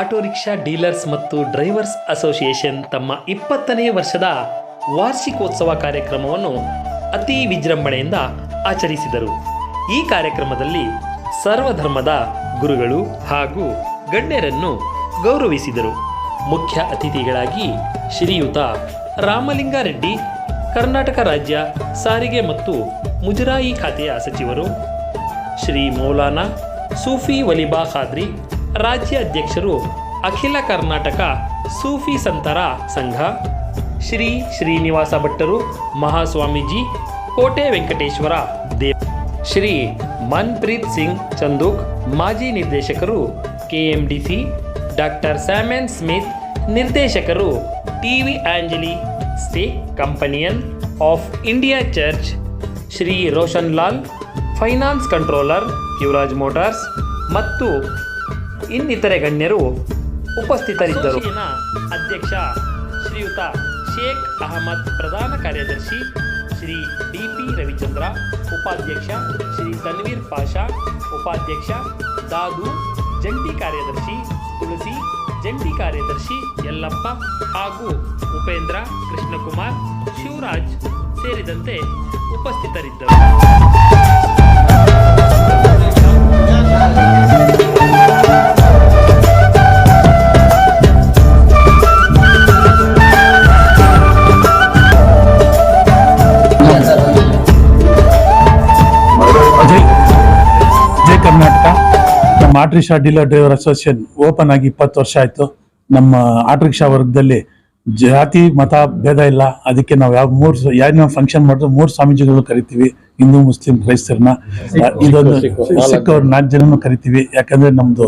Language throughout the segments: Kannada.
ಆಟೋ ರಿಕ್ಷಾ ಡೀಲರ್ಸ್ ಮತ್ತು ಡ್ರೈವರ್ಸ್ ಅಸೋಸಿಯೇಷನ್ ತಮ್ಮ ಇಪ್ಪತ್ತನೇ ವರ್ಷದ ವಾರ್ಷಿಕೋತ್ಸವ ಕಾರ್ಯಕ್ರಮವನ್ನು ಅತಿ ವಿಜೃಂಭಣೆಯಿಂದ ಆಚರಿಸಿದರು. ಈ ಕಾರ್ಯಕ್ರಮದಲ್ಲಿ ಸರ್ವಧರ್ಮದ ಗುರುಗಳು ಹಾಗೂ ಗಣ್ಯರನ್ನು ಗೌರವಿಸಿದರು. ಮುಖ್ಯ ಅತಿಥಿಗಳಾಗಿ ಶ್ರೀಯುತ ರಾಮಲಿಂಗಾರೆಡ್ಡಿ, ಕರ್ನಾಟಕ ರಾಜ್ಯ ಸಾರಿಗೆ ಮತ್ತು ಮುಜರಾಯಿ ಖಾತೆಯ ಸಚಿವರು ಶ್ರೀ ಮೌಲಾನಾ ಸೂಫಿ ವಲಿಬಾ ಖಾದ್ರಿ ರಾಜ್ಯ ಅಧ್ಯಕ್ಷರು ಅಖಿಲ ಕರ್ನಾಟಕ ಸೂಫಿ ಸಂತರ ಸಂಘ, ಶ್ರೀ ಶ್ರೀನಿವಾಸ ಭಟ್ಟರು, ಮಹಾಸ್ವಾಮೀಜಿ, ಕೋಟೆ ವೆಂಕಟೇಶ್ವರ ದೇವ್, ಶ್ರೀ ಮನ್ಪ್ರೀತ್ ಸಿಂಗ್ ಚಂದೂಕ್, ಮಾಜಿ ನಿರ್ದೇಶಕರು ಕೆಎಂಡಿಸಿ, ಡಾಕ್ಟರ್ ಸ್ಯಾಮನ್ ಸ್ಮಿತ್, ನಿರ್ದೇಶಕರು TV Anjali, stay companion of India church, Shri Roshan Lal finance controller Yuvaraj motors ಮತ್ತು ಇನ್ನಿತರೆ ಗಣ್ಯರು ಉಪಸ್ಥಿತರಿದ್ದರು. ಅಧ್ಯಕ್ಷ ಶ್ರೀಯುತ ಶೇಖ್ ಅಹಮದ್, ಪ್ರಧಾನ ಕಾರ್ಯದರ್ಶಿ ಶ್ರೀ ಡಿ ಪಿ ರವಿಚಂದ್ರ, ಉಪಾಧ್ಯಕ್ಷ ಶ್ರೀ ತನ್ವೀರ್ ಪಾಷಾ, ಉಪಾಧ್ಯಕ್ಷ ದಾದು, ಜಂಟಿ ಕಾರ್ಯದರ್ಶಿ ತುಳಸಿ, ಜಂಟಿ ಕಾರ್ಯದರ್ಶಿ ಯಲ್ಲಪ್ಪ ಹಾಗೂ ಉಪೇಂದ್ರ ಕೃಷ್ಣಕುಮಾರ್ ಶಿವರಾಜ್ ಸೇರಿದಂತೆ ಉಪಸ್ಥಿತರಿದ್ದರು. Auto rickshaw dealer driver association open ಆಗಿ ಇಪ್ಪತ್ತು ವರ್ಷ ಆಯ್ತು. ನಮ್ಮ ಆಟೋ ರಿಕ್ಷಾ ವರ್ಗದಲ್ಲಿ ಜಾತಿ, ಮತ, ಭೇದ ಇಲ್ಲ. ಅದಕ್ಕೆ ನಾವು ಯಾವ ಮೂರು ನಾವು ಫಂಕ್ಷನ್ ಮಾಡಿದ್ರು ಮೂರು ಸ್ವಾಮೀಜಿಗಳು ಕರಿತೀವಿ. ಹಿಂದೂ ಮುಸ್ಲಿಂ ಕ್ರೈಸ್ತರನ್ನ ಇದೊಂದು ಸಿಖ್ ಅವ್ರ ನಾಲ್ಕು ಜನನು ಕರಿತೀವಿ. ಯಾಕಂದ್ರೆ ನಮ್ದು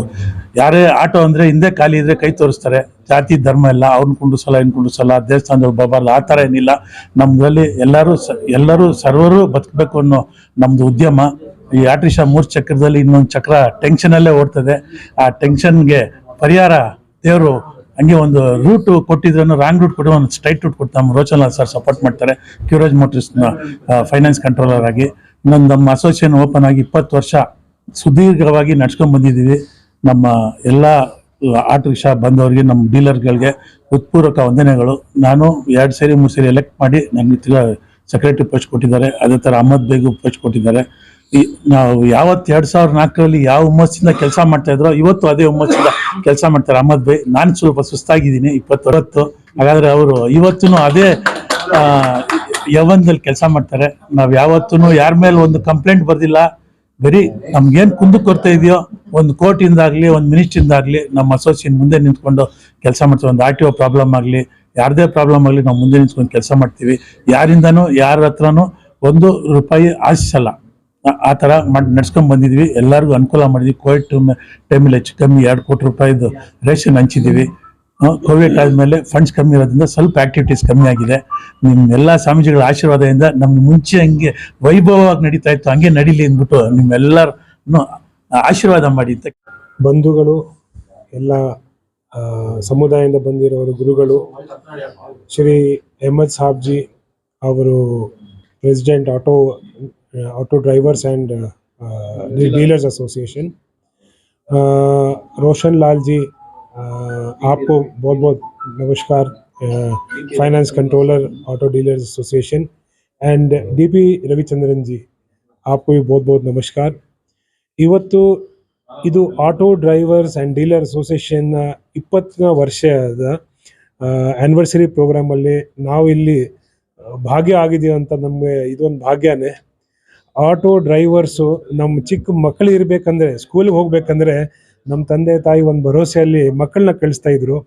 ಯಾರೇ ಆಟೋ ಅಂದ್ರೆ ಹಿಂದೆ ಖಾಲಿ ಇದ್ರೆ ಕೈ ತೋರಿಸ್ತಾರೆ. ಜಾತಿ ಧರ್ಮ ಎಲ್ಲ ಅವ್ರನ್ನ ಕುಂಡಿಸಲ್ಲ ಇನ್ ಕುಂಡಿಸಲ್ಲ ದೇವಸ್ಥಾನದವ್ರು ಬಬಾರ್ಲ ಆ ಥರ ಏನಿಲ್ಲ. ನಮ್ದ್ರಲ್ಲಿ ಎಲ್ಲರೂ ಎಲ್ಲರೂ ಸರ್ವರು ಬದುಕಬೇಕು ಅನ್ನೋ ನಮ್ದು ಉದ್ಯಮ. ಈ ಆಟ್ರಿಷಾ ಮೂರು ಚಕ್ರದಲ್ಲಿ ಇನ್ನೊಂದು ಚಕ್ರ ಟೆನ್ಷನ್ ಅಲ್ಲೇ ಓಡ್ತದೆ. ಆ ಟೆನ್ಷನ್ಗೆ ಪರಿಹಾರ ದೇವರು ಹಂಗೆ ಒಂದು ರೂಟ್ ಕೊಟ್ಟಿದ್ರು ರಾಂಗ್ ರೂಟ್ ಕೊಟ್ಟು ಒಂದು ಸ್ಟ್ರೈಟ್ ರೂಟ್ ಕೊಟ್ಟು ನಮ್ಮ ರೋಚನ್ ಸರ್ ಸಪೋರ್ಟ್ ಮಾಡ್ತಾರೆ. ಕ್ಯೂರೇಜ್ ಮೋಟರ್ಸ್ನ ಫೈನಾನ್ಸ್ ಕಂಟ್ರೋಲರ್ ಆಗಿ. ಇನ್ನೊಂದು ನಮ್ಮ ಅಸೋಸಿಯೇಷನ್ ಓಪನ್ ಆಗಿ ಇಪ್ಪತ್ತು ವರ್ಷ ಸುದೀರ್ಘವಾಗಿ ನಡ್ಸ್ಕೊಂಡ್ ಬಂದಿದ್ದೀವಿ. ನಮ್ಮ ಎಲ್ಲ ಆಟೋ ರಿಕ್ಷಾ ಬಂದವರಿಗೆ, ನಮ್ಮ ಡೀಲರ್ಗಳಿಗೆ ಉತ್ಪೂರ್ವಕ ವಂದನೆಗಳು. ನಾನು ಎರಡು ಸೇರಿ, ಮೂರು ಸೇರಿ ಎಲೆಕ್ಟ್ ಮಾಡಿ ನನಗೆ ಸೆಕ್ರೆಟರಿ ಪೋಸ್ಟ್ ಕೊಟ್ಟಿದ್ದಾರೆ. ಅದೇ ಥರ ಅಹಮದ್ ಬೇಗು ಪೋಸ್ಟ್ ಕೊಟ್ಟಿದ್ದಾರೆ. ನಾವು ಯಾವತ್ತು ಎರಡ್ ಸಾವಿರದ ನಾಲ್ಕರಲ್ಲಿ ಯಾವ ಹುಮ್ಮಸ್ಸಿಂದ ಕೆಲಸ ಮಾಡ್ತಾ ಇದ್ರೋ, ಇವತ್ತು ಅದೇ ಹುಮ್ಮಸ್ಸಿಂದ ಕೆಲಸ ಮಾಡ್ತಾರೆ. ಅಹಮದ್ ಬೈ, ನಾನು ಸ್ವಲ್ಪ ಸುಸ್ತಾಗಿದ್ದೀನಿ ಇಪ್ಪತ್ತೊರತ್ತು ಹಾಗಾದ್ರೆ ಅವರು ಇವತ್ತು ಅದೇ ಯವನದಲ್ಲಿ ಕೆಲಸ ಮಾಡ್ತಾರೆ. ನಾವು ಯಾವತ್ತೂ ಯಾರ ಮೇಲೆ ಒಂದು ಕಂಪ್ಲೇಂಟ್ ಬರ್ದಿಲ್ಲ. ಬರೀ ನಮ್ಗೇನ್ ಕುಂದು ಕೊರತೆ ಇದೆಯೋ, ಒಂದು ಕೋರ್ಟಿಂದ ಆಗ್ಲಿ, ಒಂದು ಮಿನಿಸ್ಟ್ರಿಂದಾಗ್ಲಿ ನಮ್ಮ ಅಸೋಸಿಯೇಷನ್ ಮುಂದೆ ನಿಂತ್ಕೊಂಡು ಕೆಲಸ ಮಾಡ್ತೀವಿ. ಒಂದು ಆರ್ ಟಿ ಒ ಪ್ರಾಬ್ಲಮ್ ಆಗಲಿ, ಯಾರದೇ ಪ್ರಾಬ್ಲಮ್ ಆಗಲಿ, ನಾವು ಮುಂದೆ ನಿಂತ್ಕೊಂಡು ಕೆಲಸ ಮಾಡ್ತೀವಿ. ಯಾರಿಂದನೂ, ಯಾರ ಹತ್ರನೂ ಒಂದು ರೂಪಾಯಿ ಆಶಿಸಲ್ಲ. ಆ- ಥರ ಮಾಡಿ, ನಡ್ಸ್ಕೊಂಡ್ ಬಂದಿದ್ವಿ. ಎಲ್ಲರಿಗೂ ಅನುಕೂಲ ಮಾಡಿದ್ವಿ. ಕೋವಿಡ್ ಟೈಮಲ್ಲಿ ಹೆಚ್ಚು ಕಮ್ಮಿ ಎರಡು ಕೋಟಿ ರೂಪಾಯಿದು ರೇಷನ್ ಹಂಚಿದ್ದೀವಿ. ಕೋವಿಡ್ ಆದಮೇಲೆ ಫಂಡ್ಸ್ ಕಮ್ಮಿ ಇರೋದ್ರಿಂದ ಸ್ವಲ್ಪ ಆಕ್ಟಿವಿಟೀಸ್ ಕಮ್ಮಿ ಆಗಿದೆ. ನಿಮ್ಮ ಎಲ್ಲ ಸ್ವಾಮೀಜಿಗಳ ಆಶೀರ್ವಾದದಿಂದ ನಮ್ಗೆ ಮುಂಚೆ ಹಂಗೆ ವೈಭವವಾಗಿ ನಡೀತಾ ಇತ್ತು, ಹಂಗೆ ನಡೀಲಿ ಅಂದ್ಬಿಟ್ಟು ನಿಮ್ಮೆಲ್ಲರನ್ನು ಆಶೀರ್ವಾದ ಮಾಡಿ ಅಂತ. ಬಂಧುಗಳು, ಎಲ್ಲ ಸಮುದಾಯದಿಂದ ಬಂದಿರೋರು, ಗುರುಗಳು, ಶ್ರೀ ಅಹಮದ್ ಸಾಬ್ಜಿ ಅವರು, president auto auto drivers and dealers association Roshan Lal ji अ, आपको बहुत बहुत नमस्कार finance controller auto dealers association and D Ravichandran ji आपको भी बहुत बहुत नमस्कार ಇವತ್ತು ಇದು auto drivers and dealer association ಇಪ್ಪತ್ತನೇ ವರ್ಷದ ಆ್ಯನಿವರ್ಸರಿ ಪ್ರೋಗ್ರಾಮಲ್ಲಿ ನಾವು ಇಲ್ಲಿ ಆ, ಭಾಗ್ಯ ಆಗಿದೀವಿ ಅಂತ ನಮಗೆ ಇದೊಂದು ಭಾಗ್ಯನೇ ಆಟೋ ಡ್ರೈವರ್ಸು ನಮ್ಮ ಚಿಕ್ಕ ಮಕ್ಕಳು ಇರಬೇಕಂದ್ರೆ ಸ್ಕೂಲಿಗೆ ಹೋಗ್ಬೇಕಂದ್ರೆ ನಮ್ಮ ತಂದೆ, ತಾಯಿ ಒಂದು ಭರೋಸೆಯಲ್ಲಿ ಮಕ್ಕಳನ್ನ ಕಳಿಸ್ತಾ ಇದ್ರು.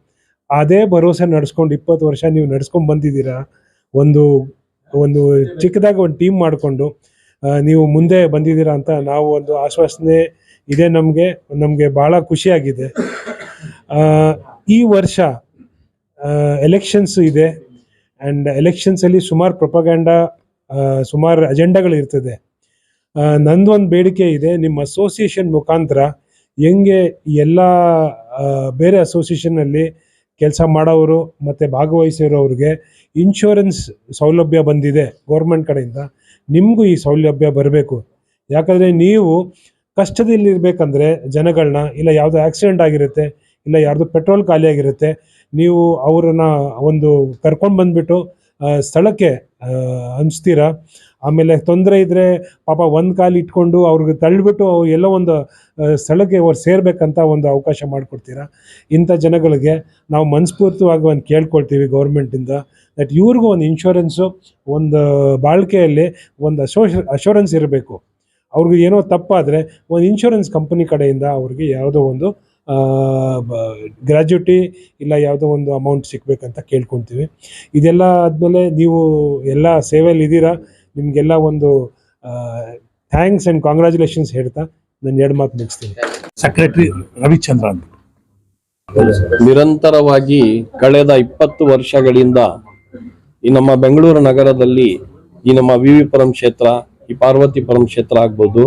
ಅದೇ ಭರೋಸೆ ನಡ್ಸ್ಕೊಂಡು ಇಪ್ಪತ್ತು ವರ್ಷ ನೀವು ನಡ್ಸ್ಕೊಂಡು ಬಂದಿದ್ದೀರಾ? ಒಂದು ಒಂದು ಚಿಕ್ಕದಾಗಿ ಒಂದು ಟೀಮ್ ಮಾಡಿಕೊಂಡು ನೀವು ಮುಂದೆ ಬಂದಿದ್ದೀರಾ ಅಂತ ನಾವು ಒಂದು ಆಶ್ವಾಸನೆ ಇದೆ ನಮಗೆ ನಮಗೆ ಭಾಳ ಖುಷಿಯಾಗಿದೆ. ಈ ವರ್ಷ ಎಲೆಕ್ಷನ್ಸ್ ಇದೆ. ಆ್ಯಂಡ್ ಎಲೆಕ್ಷನ್ಸಲ್ಲಿ ಸುಮಾರು ಪ್ರೊಪಗ್ಯಾಂಡ ಸುಮಾರು ಅಜೆಂಡಾಗಳು ಇರ್ತದೆ ನಂದೊಂದು ಬೇಡಿಕೆ ಇದೆ. ನಿಮ್ಮ ಅಸೋಸಿಯೇಷನ್ ಮುಖಾಂತರ ಹೆಂಗೆ ಎಲ್ಲ ಬೇರೆ ಅಸೋಸಿಯೇಷನಲ್ಲಿ ಕೆಲಸ ಮಾಡೋರು ಮತ್ತು ಭಾಗವಹಿಸಿರೋರಿಗೆ ಇನ್ಶೂರೆನ್ಸ್ ಸೌಲಭ್ಯ ಬಂದಿದೆ ಗೌರ್ಮೆಂಟ್ ಕಡೆಯಿಂದ. ನಿಮಗೂ ಈ ಸೌಲಭ್ಯ ಬರಬೇಕು. ಯಾಕಂದರೆ ನೀವು ಕಷ್ಟದಲ್ಲಿರಬೇಕಂದ್ರೆ ಜನಗಳನ್ನ ಇಲ್ಲ ಯಾವುದೋ ಆಕ್ಸಿಡೆಂಟ್ ಆಗಿರುತ್ತೆ, ಇಲ್ಲ ಯಾರ್ದು ಪೆಟ್ರೋಲ್ ಖಾಲಿಯಾಗಿರುತ್ತೆ ನೀವು ಅವರನ್ನು ಒಂದು ಕರ್ಕೊಂಡು ಬಂದುಬಿಟ್ಟು ಸ್ಥಳಕ್ಕೆ ಹಂಚ್ತೀರಾ? ಆಮೇಲೆ ತೊಂದರೆ ಇದ್ದರೆ ಪಾಪ ಒಂದು ಕಾಲು ಇಟ್ಕೊಂಡು ಅವ್ರಿಗೆ ತಳ್ಳಿಬಿಟ್ಟು ಎಲ್ಲೋ ಒಂದು ಸ್ಥಳಕ್ಕೆ ಅವ್ರು ಸೇರ್ಬೇಕಂತ ಒಂದು ಅವಕಾಶ ಮಾಡಿಕೊಡ್ತೀರಾ? ಇಂಥ ಜನಗಳಿಗೆ ನಾವು ಮನಸ್ಫೂರ್ತವಾಗಿ ಒಂದು ಕೇಳ್ಕೊಳ್ತೀವಿ ಗೌರ್ಮೆಂಟಿಂದ ದಟ್ ಇವ್ರಿಗೂ ಒಂದು ಇನ್ಶೂರೆನ್ಸು ಒಂದು ಬಾಳ್ಕೆಯಲ್ಲಿ ಒಂದು ಅಶೋಶ ಅಶೂರೆನ್ಸ್ ಇರಬೇಕು. ಅವ್ರಿಗೆ ಏನೋ ತಪ್ಪಾದರೆ ಒಂದು ಇನ್ಶೂರೆನ್ಸ್ ಕಂಪನಿ ಕಡೆಯಿಂದ ಅವ್ರಿಗೆ ಯಾವುದೋ ಒಂದು ಗ್ರ್ಯಾಜುಟಿ ಇಲ್ಲ ಯಾವುದೋ ಒಂದು ಅಮೌಂಟ್ ಸಿಗಬೇಕಂತ ಕೇಳ್ಕೊತೀವಿ ಇದೆಲ್ಲ ಆದಮೇಲೆ ನೀವು ಎಲ್ಲ ಸೇವೆಯಲ್ಲಿ ಇದ್ದೀರಾ? ನಿಮಗೆಲ್ಲ ಒಂದು ಥ್ಯಾಂಕ್ಸ್ ಆ್ಯಂಡ್ ಕಾಂಗ್ರ್ಯಾಚುಲೇಷನ್ಸ್ ಹೇಳ್ತಾ ನಾನು ಎರಡು ಮಾತು ಮುಗಿಸ್ತೀನಿ. ಸೆಕ್ರೆಟರಿ ರವಿಚಂದ್ರ ಅಂತ. ನಿರಂತರವಾಗಿ ಕಳೆದ ಇಪ್ಪತ್ತು ವರ್ಷಗಳಿಂದ ಈ ನಮ್ಮ ಬೆಂಗಳೂರು ನಗರದಲ್ಲಿ ಈ ನಮ್ಮ ವಿ ವಿ ಪುರಂ ಕ್ಷೇತ್ರ ಈ ಪಾರ್ವತಿಪುರಂ ಕ್ಷೇತ್ರ ಆಗ್ಬೋದು.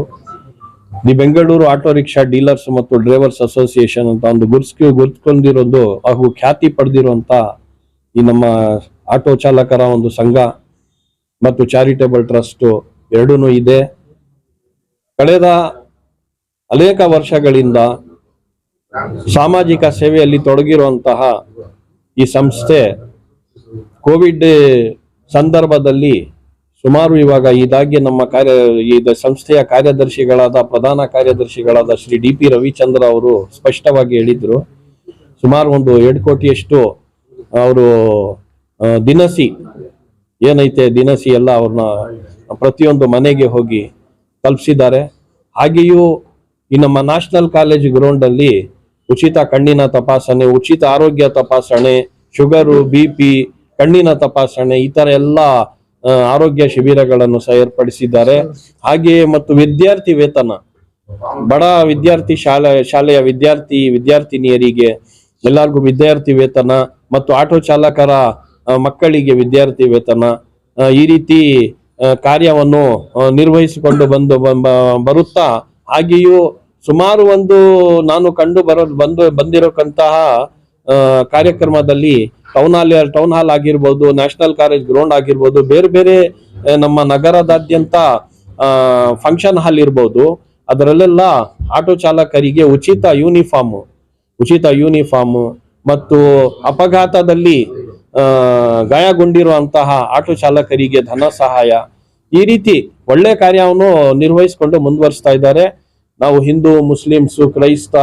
The Bengaluru auto rickshaw dealers ಮತ್ತು ಡ್ರೈವರ್ಸ್ ಅಸೋಸಿಯೇಷನ್ ಅಂತ ಒಂದು ಗುರ್ಸ್ಕಿ ಗುರ್ತ್ಕೊಂಡಿರೋದು ಹಾಗೂ ಖ್ಯಾತಿ ಪಡೆದಿರುವಂತ ಈ ನಮ್ಮ ಆಟೋ ಚಾಲಕರ ಒಂದು ಸಂಘ. ಮತ್ತು ಚಾರಿಟೇಬಲ್ ಟ್ರಸ್ಟ್ ಎರಡೂ ಇದೆ. ಕಳೆದ ಅನೇಕ ವರ್ಷಗಳಿಂದ ಸಾಮಾಜಿಕ ಸೇವೆಯಲ್ಲಿ ತೊಡಗಿರುವಂತಹ ಈ ಸಂಸ್ಥೆ ಕೋವಿಡ್ ಸಂದರ್ಭದಲ್ಲಿ ಸುಮಾರು ಇವಾಗ ಇದಾಗಿ ನಮ್ಮ ಕಾರ್ಯ, ಈ ಸಂಸ್ಥೆಯ ಕಾರ್ಯದರ್ಶಿಗಳಾದ, ಪ್ರಧಾನ ಕಾರ್ಯದರ್ಶಿಗಳಾದ ಶ್ರೀ ಡಿ ಪಿ ರವಿಚಂದ್ರ ಅವರು ಸ್ಪಷ್ಟವಾಗಿ ಹೇಳಿದ್ರು. ಸುಮಾರು ಒಂದು ಎರಡು ಕೋಟಿಯಷ್ಟು ಅವರು ದಿನಸಿ ಏನೈತೆ ದಿನಸಿ ಎಲ್ಲ ಅವ್ರನ್ನ ಪ್ರತಿಯೊಂದು ಮನೆಗೆ ಹೋಗಿ ತಲುಪಿಸಿದ್ದಾರೆ. ಹಾಗೆಯೂ ಈ ನಮ್ಮ ನ್ಯಾಷನಲ್ ಕಾಲೇಜ್ ಗ್ರೌಂಡ್ ಅಲ್ಲಿ ಉಚಿತ ಕಣ್ಣಿನ ತಪಾಸಣೆ, ಉಚಿತ ಆರೋಗ್ಯ ತಪಾಸಣೆ, ಶುಗರು, ಬಿ ಪಿ, ಕಣ್ಣಿನ ತಪಾಸಣೆ ಈ ಥರ ಎಲ್ಲ ಆರೋಗ್ಯ ಶಿಬಿರಗಳನ್ನು ಸಹ ಏರ್ಪಡಿಸಿದ್ದಾರೆ. ಹಾಗೆಯೇ ಮತ್ತು ವಿದ್ಯಾರ್ಥಿ ವೇತನ, ಬಡ ವಿದ್ಯಾರ್ಥಿ ಶಾಲೆ, ಶಾಲೆಯ ವಿದ್ಯಾರ್ಥಿ, ವಿದ್ಯಾರ್ಥಿನಿಯರಿಗೆ, ಎಲ್ಲರಿಗೂ ವಿದ್ಯಾರ್ಥಿ ವೇತನ ಮತ್ತು ಆಟೋ ಚಾಲಕರ ಮಕ್ಕಳಿಗೆ ವಿದ್ಯಾರ್ಥಿ ವೇತನ ಈ ರೀತಿ ಕಾರ್ಯವನ್ನು ನಿರ್ವಹಿಸಿಕೊಂಡು ಬಂದು ಬರುತ್ತಾ? ಹಾಗೆಯೂ ಸುಮಾರು ಒಂದು ನಾನು ಕಂಡು ಬರೋ, ಬಂದು, ಬಂದಿರೋಕಂತಹ ಕಾರ್ಯಕ್ರಮದಲ್ಲಿ ಟೌನ್ ಹಾಲ್ ಟೌನ್ ಹಾಲ್ ಆಗಿರ್ಬೋದು ನ್ಯಾಷನಲ್ ಕಾಲೇಜ್ ಗ್ರೌಂಡ್ ಆಗಿರ್ಬೋದು, ಬೇರೆ ಬೇರೆ ನಮ್ಮ ನಗರದಾದ್ಯಂತ ಫಂಕ್ಷನ್ ಹಾಲ್ ಇರ್ಬೋದು. ಅದರಲ್ಲೆಲ್ಲ ಆಟೋ ಚಾಲಕರಿಗೆ ಉಚಿತ ಯೂನಿಫಾರ್ಮ್ ಉಚಿತ ಯೂನಿಫಾರ್ಮ್ ಮತ್ತು ಅಪಘಾತದಲ್ಲಿ ಗಾಯಗೊಂಡಿರುವಂತಹ ಆಟೋ ಚಾಲಕರಿಗೆ ಧನ ಸಹಾಯ. ಈ ರೀತಿ ಒಳ್ಳೆ ಕಾರ್ಯವನ್ನು ನಿರ್ವಹಿಸಿಕೊಂಡು ಮುಂದುವರಿಸ್ತಾ ಇದ್ದಾರೆ. ನಾವು ಹಿಂದೂ, ಮುಸ್ಲಿಮ್ಸು, ಕ್ರೈಸ್ತ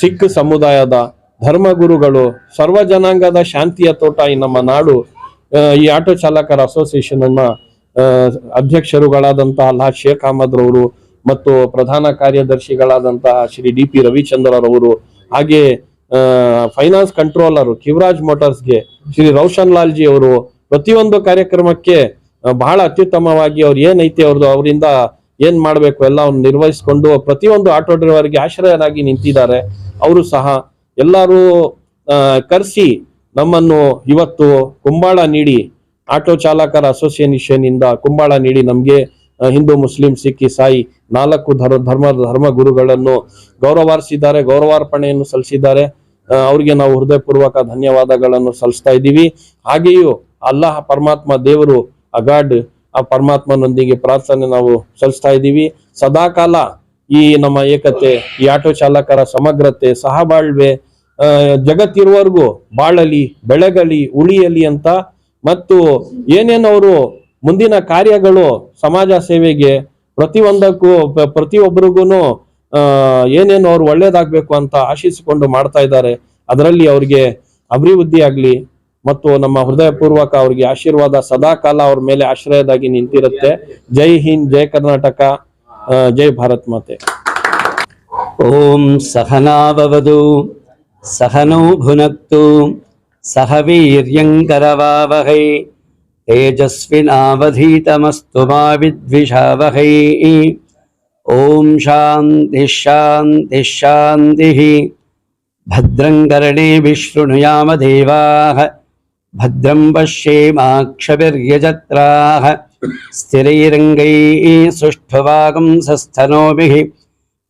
ಸಿಖ್ ಸಮುದಾಯದ ಧರ್ಮಗುರುಗಳು ಸರ್ವ ಜನಾಂಗದ ಶಾಂತಿಯ ತೋಟ ಈ ನಮ್ಮ ನಾಡು. ಈ ಆಟೋ ಚಾಲಕರ ಅಸೋಸಿಯೇಷನ್ ಅನ್ನ ಅಧ್ಯಕ್ಷರುಗಳಾದಂತಹ ಲಾ ಶೇಖ್ ಅಹಮದ್ ರವರು ಮತ್ತು ಪ್ರಧಾನ ಕಾರ್ಯದರ್ಶಿಗಳಾದಂತಹ ಶ್ರೀ ಡಿ ಪಿ ರವಿಚಂದ್ರರವರು ಹಾಗೆ ಫೈನಾನ್ಸ್ ಕಂಟ್ರೋಲರ್ ಕಿವರಾಜ್ ಮೋಟಾರ್ಸ್ಗೆ ಶ್ರೀ ರೌಶನ್ ಲಾಲ್ ಜಿ ಅವರು ಪ್ರತಿಯೊಂದು ಕಾರ್ಯಕ್ರಮಕ್ಕೆ ಬಹಳ ಅತ್ಯುತ್ತಮವಾಗಿ ಅವ್ರು ಏನೈತಿ ಅವ್ರದ್ದು ಅವರಿಂದ ಏನ್ ಮಾಡಬೇಕು ಎಲ್ಲ ಅವ್ನು ನಿರ್ವಹಿಸಿಕೊಂಡು ಪ್ರತಿಯೊಂದು ಆಟೋ ಡ್ರೈವರ್ಗೆ ಆಶ್ರಯರಾಗಿ ನಿಂತಿದ್ದಾರೆ. ಅವರು ಸಹ ಎಲ್ಲರೂ ಕರೆಸಿ ನಮ್ಮನ್ನು ಇವತ್ತು ಕುಂಬಾಳ ನೀಡಿ ಆಟೋ ಚಾಲಕರ ಅಸೋಸಿಯೇಷನ್ ಇಂದ ಕುಂಬಾಳ ನೀಡಿ ನಮ್ಗೆ ಹಿಂದೂ, ಮುಸ್ಲಿಂ, ಸಿಖ್, ಇಸಾಯಿ ನಾಲ್ಕು ಧರ್ಮ ಧರ್ಮ ಧರ್ಮ ಗುರುಗಳನ್ನು ಗೌರವಾರಿಸಿದ್ದಾರೆ, ಗೌರವಾರ್ಪಣೆಯನ್ನು ಸಲ್ಲಿಸಿದ್ದಾರೆ. ಅವರಿಗೆ ನಾವು ಹೃದಯಪೂರ್ವಕ ಧನ್ಯವಾದಗಳನ್ನು ಸಲ್ಲಿಸ್ತಾ ಇದ್ದೀವಿ. ಹಾಗೆಯೂ ಅಲ್ಲಾಹ ಪರಮಾತ್ಮ ದೇವರು ಅಗಾಡ್ ಆ ಪರಮಾತ್ಮನೊಂದಿಗೆ ಪ್ರಾರ್ಥನೆ ನಾವು ಸಲ್ಲಿಸ್ತಾ ಇದ್ದೀವಿ. ಸದಾಕಾಲ ಈ ನಮ್ಮ ಏಕತೆ, ಈ ಆಟೋ ಚಾಲಕರ ಸಮಗ್ರತೆ, ಸಹಬಾಳ್ವೆ ಜಗತ್ತಿರುವವರೆಗೂ ಬಾಳಲಿ, ಬೆಳಗಲಿ, ಉಳಿಯಲಿ ಅಂತ ಮತ್ತು ಏನೇನವರು ಮುಂದಿನ ಕಾರ್ಯಗಳು ಸಮಾಜ ಸೇವೆಗೆ ಪ್ರತಿಯೊಂದಕ್ಕೂ ಪ್ರತಿಯೊಬ್ಬರಿಗೂ ಏನೇನು ಅವ್ರು ಒಳ್ಳೇದಾಗಬೇಕು ಅಂತ ಆಶಿಸಿಕೊಂಡು ಮಾಡ್ತಾ ಇದ್ದಾರೆ. ಅದರಲ್ಲಿ ಅವರಿಗೆ ಅಭಿವೃದ್ಧಿ ಆಗಲಿ ಮತ್ತು ನಮ್ಮ ಹೃದಯಪೂರ್ವಕ ಅವ್ರಿಗೆ ಆಶೀರ್ವಾದ ಸದಾಕಾಲ ಅವ್ರ ಮೇಲೆ ಆಶ್ರಯದಾಗಿ ನಿಂತಿರುತ್ತೆ. ಜೈ ಹಿಂದ್, ಜೈ ಕರ್ನಾಟಕ ಜೈ ಭಾರತ್ ಮಾತೆ. ಓಂ ಸಹನಾಭವದು ಸಹನೋ ಭುನಕ್ತು ಸಹ ವೀರ್ಯಂಕರವಾವಹೈ तेजस्विनावधीतमस्तु मा विद्विषावहै ॐ शान्तिः शान्तिः शान्तिः भद्रं कर्णे विशृणुयाम देवाः भद्रं पश्येमाक्षभिर्यजत्राः स्थिरैरङ्गैः सुष्ठुवागंसस्थनोभिः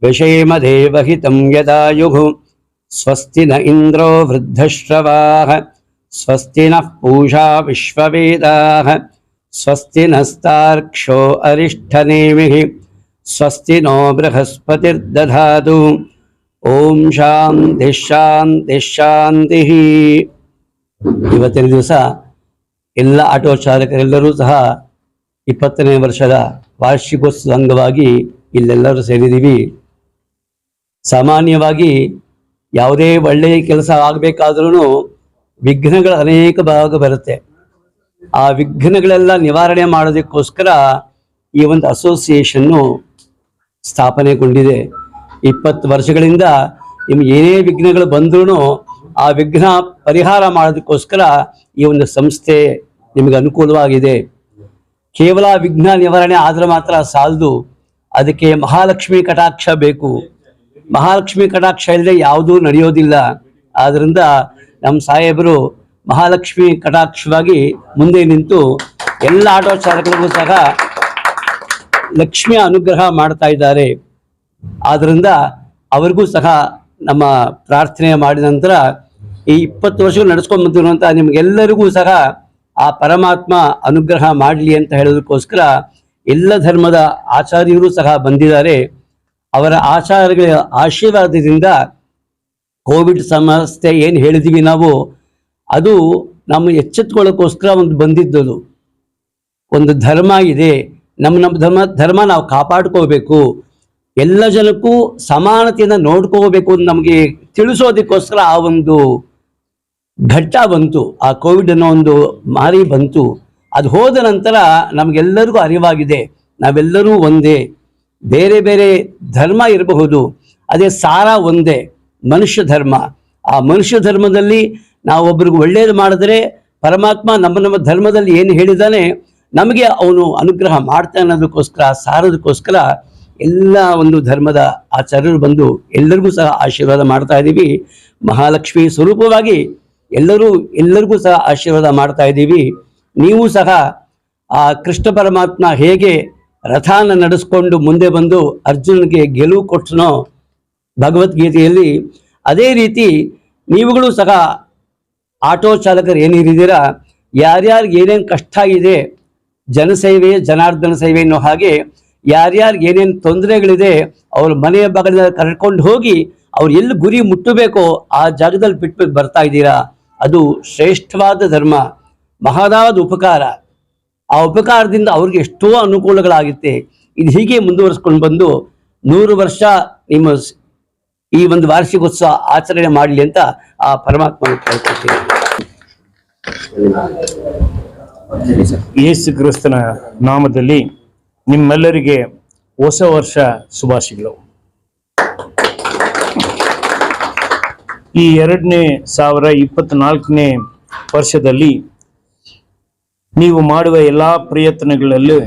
विषेमदेवहितं यदायुः स्वस्ति न इन्द्रो वृद्धश्रवाः स्वस्ति नः पूषा विश्ववेदाः स्वस्ति नस्तार्क्ष्यो अरिष्ठनेमिः स्वस्ति नो बृहस्पतिर्दधातु ಓಂ ಶಾಂತಿ ಶಾಂತಿ ಶಾಂತಿ ಇವತ್ತಿನ ದಿವಸ ಎಲ್ಲ ಆಟೋ ಚಾಲಕರೆಲ್ಲರೂ ಸಹ ಇಪ್ಪತ್ತನೇ ವರ್ಷದ ವಾರ್ಷಿಕೋತ್ಸವದ ಅಂಗವಾಗಿ ಇಲ್ಲೆಲ್ಲರೂ ಸೇರಿದ್ದೀವಿ ಸಾಮಾನ್ಯವಾಗಿ ಯಾವುದೇ ಒಳ್ಳೆಯ ಕೆಲಸ ಆಗಬೇಕಾದ್ರೂ ವಿಘ್ನಗಳು ಅನೇಕ ಭಾಗ ಬರುತ್ತೆ. ಆ ವಿಘ್ನಗಳೆಲ್ಲ ನಿವಾರಣೆ ಮಾಡೋದಕ್ಕೋಸ್ಕರ ಈ ಒಂದು ಅಸೋಸಿಯೇಷನ್ನು ಸ್ಥಾಪನೆಗೊಂಡಿದೆ. ಇಪ್ಪತ್ತು ವರ್ಷಗಳಿಂದ ನಿಮ್ಗೆ ಏನೇ ವಿಘ್ನಗಳು ಬಂದ್ರೂ ಆ ವಿಘ್ನ ಪರಿಹಾರ ಮಾಡೋದಕ್ಕೋಸ್ಕರ ಈ ಒಂದು ಸಂಸ್ಥೆ ನಿಮಗೆ ಅನುಕೂಲವಾಗಿದೆ. ಕೇವಲ ವಿಘ್ನ ನಿವಾರಣೆ ಆದರೆ ಮಾತ್ರ ಸಾಲದು. ಅದಕ್ಕೆ ಮಹಾಲಕ್ಷ್ಮಿ ಕಟಾಕ್ಷ ಬೇಕು. ಮಹಾಲಕ್ಷ್ಮಿ ಕಟಾಕ್ಷ ಇಲ್ಲದೆ ಯಾವುದೂ ನಡೆಯೋದಿಲ್ಲ. ಆದ್ರಿಂದ ನಮ್ಮ ಸಾಹೇಬರು ಮಹಾಲಕ್ಷ್ಮಿ ಕಟಾಕ್ಷವಾಗಿ ಮುಂದೆ ನಿಂತು ಎಲ್ಲ ಆಟೋ ಚಾಲಕರಿಗೂ ಸಹ ಲಕ್ಷ್ಮಿಯ ಅನುಗ್ರಹ ಮಾಡ್ತಾ ಇದ್ದಾರೆ. ಆದ್ದರಿಂದ ಅವರಿಗೂ ಸಹ ನಮ್ಮ ಪ್ರಾರ್ಥನೆ ಮಾಡಿದ ನಂತರ ಈ ಇಪ್ಪತ್ತು ವರ್ಷಗಳು ನಡೆಸ್ಕೊಂಡು ಬಂದಿರುವಂಥ ನಿಮಗೆಲ್ಲರಿಗೂ ಸಹ ಆ ಪರಮಾತ್ಮ ಅನುಗ್ರಹ ಮಾಡಲಿ ಅಂತ ಹೇಳೋದಕ್ಕೋಸ್ಕರ ಎಲ್ಲ ಧರ್ಮದ ಆಚಾರ್ಯರು ಸಹ ಬಂದಿದ್ದಾರೆ. ಅವರ ಆಚಾರಗಳ ಆಶೀರ್ವಾದದಿಂದ ಕೋವಿಡ್ ಸಮಸ್ಯೆ ಏನು ಹೇಳಿದೀವಿ ನಾವು, ಅದು ನಮ್ಮ ಎಚ್ಚೆತ್ಕೊಳ್ಳೋಕ್ಕೋಸ್ಕರ ಒಂದು ಬಂದಿದ್ದದು. ಒಂದು ಧರ್ಮ ಇದೆ, ನಮ್ಮ ನಮ್ಮ ಧರ್ಮ ಧರ್ಮ ನಾವು ಕಾಪಾಡ್ಕೋಬೇಕು. ಎಲ್ಲ ಜನಕ್ಕೂ ಸಮಾನತೆಯನ್ನು ನೋಡ್ಕೋಬೇಕು ಅಂತ ನಮಗೆ ತಿಳಿಸೋದಕ್ಕೋಸ್ಕರ ಆ ಒಂದು ಘಟ್ಟ ಬಂತು, ಆ ಕೋವಿಡ್ ಅನ್ನೋ ಒಂದು ಮಾರಿ ಬಂತು. ಅದು ಹೋದ ನಂತರ ನಮಗೆಲ್ಲರಿಗೂ ಅರಿವಾಗಿದೆ, ನಾವೆಲ್ಲರೂ ಒಂದೇ. ಬೇರೆ ಬೇರೆ ಧರ್ಮ ಇರಬಹುದು, ಅದೇ ಸಾರ ಒಂದೇ. ಮನುಷ್ಯ ಧರ್ಮ. ಆ ಮನುಷ್ಯ ಧರ್ಮದಲ್ಲಿ ನಾವು ಒಬ್ರಿಗೂ ಒಳ್ಳೆಯದು ಮಾಡಿದ್ರೆ ಪರಮಾತ್ಮ ನಮ್ಮ ನಮ್ಮ ಧರ್ಮದಲ್ಲಿ ಏನು ಹೇಳಿದಾನೆ ನಮಗೆ ಅವನು ಅನುಗ್ರಹ ಮಾಡ್ತಾನೆ ಅನ್ನೋದಕ್ಕೋಸ್ಕರ, ಸಾರೋದಕ್ಕೋಸ್ಕರ ಎಲ್ಲ ಒಂದು ಧರ್ಮದ ಆಚಾರ್ಯರು ಬಂದು ಎಲ್ಲರಿಗೂ ಸಹ ಆಶೀರ್ವಾದ ಮಾಡ್ತಾ ಇದ್ದೀವಿ. ಮಹಾಲಕ್ಷ್ಮಿ ಸ್ವರೂಪವಾಗಿ ಎಲ್ಲರೂ ಎಲ್ಲರಿಗೂ ಸಹ ಆಶೀರ್ವಾದ ಮಾಡ್ತಾ ಇದ್ದೀವಿ. ನೀವು ಸಹ ಆ ಕೃಷ್ಣ ಪರಮಾತ್ಮ ಹೇಗೆ ರಥಾನ ನಡೆಸ್ಕೊಂಡು ಮುಂದೆ ಬಂದು ಅರ್ಜುನನಿಗೆ ಗೆಲುವು ಕೊಟ್ಟನೋ ಭಗವದ್ಗೀತೆಯಲ್ಲಿ ಅದೇ ರೀತಿ ನೀವುಗಳು ಸಹ ಆಟೋ ಚಾಲಕರು ಏನಿರಿದ್ದೀರಾ ಯಾರ್ಯಾರಿಗೆ ಏನೇನು ಕಷ್ಟ ಇದೆ, ಜನಸೇವೆ, ಜನಾರ್ದನ ಸೇವೆ ಅನ್ನೋ ಹಾಗೆ ಯಾರ್ಯಾರಿಗೆ ಏನೇನು ತೊಂದರೆಗಳಿದೆ, ಅವ್ರ ಮನೆಯ ಭಾಗದ ಕರ್ಕೊಂಡು ಹೋಗಿ ಅವ್ರು ಎಲ್ಲಿ ಗುರಿ ಮುಟ್ಟಬೇಕೋ ಆ ಜಾಗದಲ್ಲಿ ಬಿಟ್ಟು ಬರ್ತಾ ಇದ್ದೀರಾ? ಅದು ಶ್ರೇಷ್ಠವಾದ ಧರ್ಮ, ಮಹದಾದ ಉಪಕಾರ. ಆ ಉಪಕಾರದಿಂದ ಅವ್ರಿಗೆ ಎಷ್ಟೋ ಅನುಕೂಲಗಳಾಗುತ್ತೆ. ಇದು ಹೀಗೆ ಮುಂದುವರಿಸ್ಕೊಂಡು ಬಂದು ನೂರು ವರ್ಷ ನಿಮ್ಮ ಈ ಒಂದು ವಾರ್ಷಿಕೋತ್ಸವ ಆಚರಣೆ ಮಾಡಲಿ ಅಂತ ಆ ಪರಮಾತ್ಮ ಕೇಳ್ಕೊಳ್ತೀನಿ. ಯೇಸು ಕ್ರಿಸ್ತನ ನಾಮದಲ್ಲಿ ನಿಮ್ಮೆಲ್ಲರಿಗೆ ಹೊಸ ವರ್ಷ ಶುಭಾಶಯಗಳು. ಈ ಎರಡನೇ ಸಾವಿರ ಇಪ್ಪತ್ನಾಲ್ಕನೇ ವರ್ಷದಲ್ಲಿ ನೀವು ಮಾಡುವ ಎಲ್ಲಾ ಪ್ರಯತ್ನಗಳಲ್ಲೂ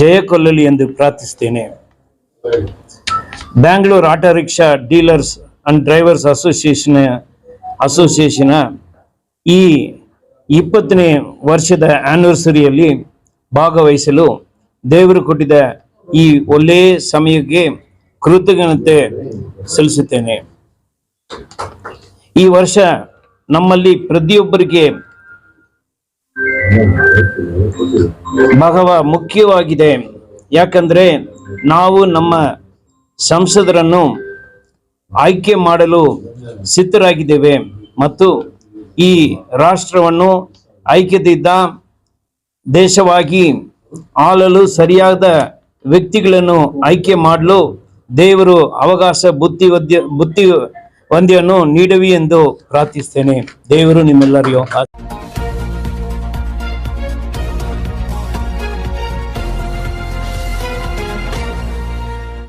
ಜಯ ಕೊಲ್ಲಲಿ ಎಂದು ಪ್ರಾರ್ಥಿಸ್ತೇನೆ. Bangalore auto rickshaw dealers and drivers association association ಈ ಇಪ್ಪತ್ತನೇ ವರ್ಷದ ಆ್ಯನಿವರ್ಸರಿಯಲ್ಲಿ ಭಾಗವಹಿಸಲು ದೇವರು ಕೊಟ್ಟಿದ ಈ ಒಳ್ಳೆ ಸಮಯಕ್ಕೆ ಕೃತಜ್ಞತೆ ಸಲ್ಲಿಸುತ್ತೇನೆ. ಈ ವರ್ಷ ನಮ್ಮಲ್ಲಿ ಪ್ರತಿಯೊಬ್ಬರಿಗೆ ಬಹಳ ಮುಖ್ಯವಾಗಿದೆ. ಯಾಕಂದ್ರೆ ನಾವು ನಮ್ಮ ಸಂಸದರನ್ನು ಆಯ್ಕೆ ಮಾಡಲು ಸಿದ್ಧರಾಗಿದ್ದೇವೆ ಮತ್ತು ಈ ರಾಷ್ಟ್ರವನ್ನು ಐಕ್ಯದಿಂದ ದೇಶವಾಗಿ ಆಳಲು ಸರಿಯಾದ ವ್ಯಕ್ತಿಗಳನ್ನು ಆಯ್ಕೆ ಮಾಡಲು ದೇವರು ಅವಕಾಶ ಬುದ್ಧಿವದ್ಯ ಬುದ್ಧಿ ವಂದ್ಯನ್ನು ನೀಡವಿ ಎಂದು ಪ್ರಾರ್ಥಿಸ್ತೇನೆ ದೇವರು ನಿಮ್ಮೆಲ್ಲರಿಗೂ.